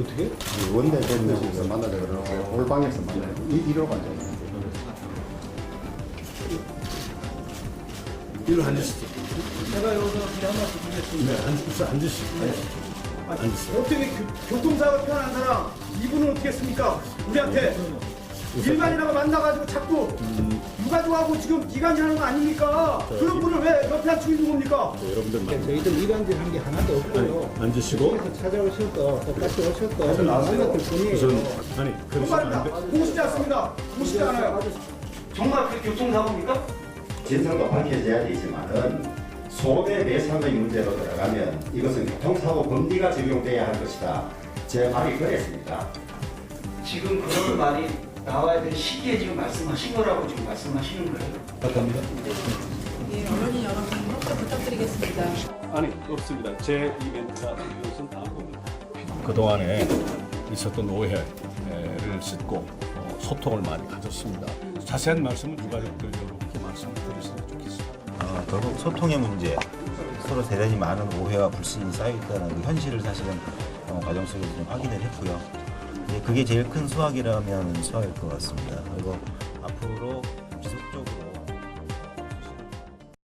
어떻게? 이 원대 대표에서 만나자 그러고 올방에서 만나요. 이 이러고 앉아요. 일로 앉으시죠. 제가 여기서 그냥 한 말씀 드리겠습니다. 네, 앉으시죠. 앉으시죠. 앉으세요. 어떻게 교- 교통사고 피한 사람 이분은 어떻게 했습니까? 우리한테 일반인하고 만나가지고 자꾸 유가족하고 지금 기간질 하는 거 아닙니까? 그런 분을 왜 옆에 앉히고 있는 겁니까? 네, 여러분들 만 저희들 일반질 한 게 하나도 없고요. 앉으시고 그래서 찾아오셔서 똑같이 오셨고 만났을 뿐이에요. 우선 아니 그러시면 정말입니다. 안 돼. 보고 싶지 않습니다. 보고 싶지 않아요. 정말 그 교통사고입니까? 진상도 밝혀져야 되지만은 소대 매상의 문제로 들어가면 이것은 교통사고 범죄가 적용돼야 할 것이다. 제 말이 그랬습니다. 지금 그런 말이 나와야 될 시기에 지금 말씀하신 거라고 지금 말씀하시는 거예요. 예, 언론인 여러분 협조 부탁드리겠습니다. 아니 없습니다. 제 이벤트가 이것은 다 겁니다. 그동안에 있었던 오해를 씻고 어, 소통을 많이 가졌습니다. 자세한 말씀은 유가족들 이렇게 말씀을 드리시면 좋겠습니다. 어, 결국 소통의 문제, 서로 대단히 많은 오해와 불신이 쌓여 있다는 그 현실을 사실은 어, 과정 속에서 좀 확인을 했고요. 그게 제일 큰 수확이라면 수확일 것 같습니다. 그리고 앞으로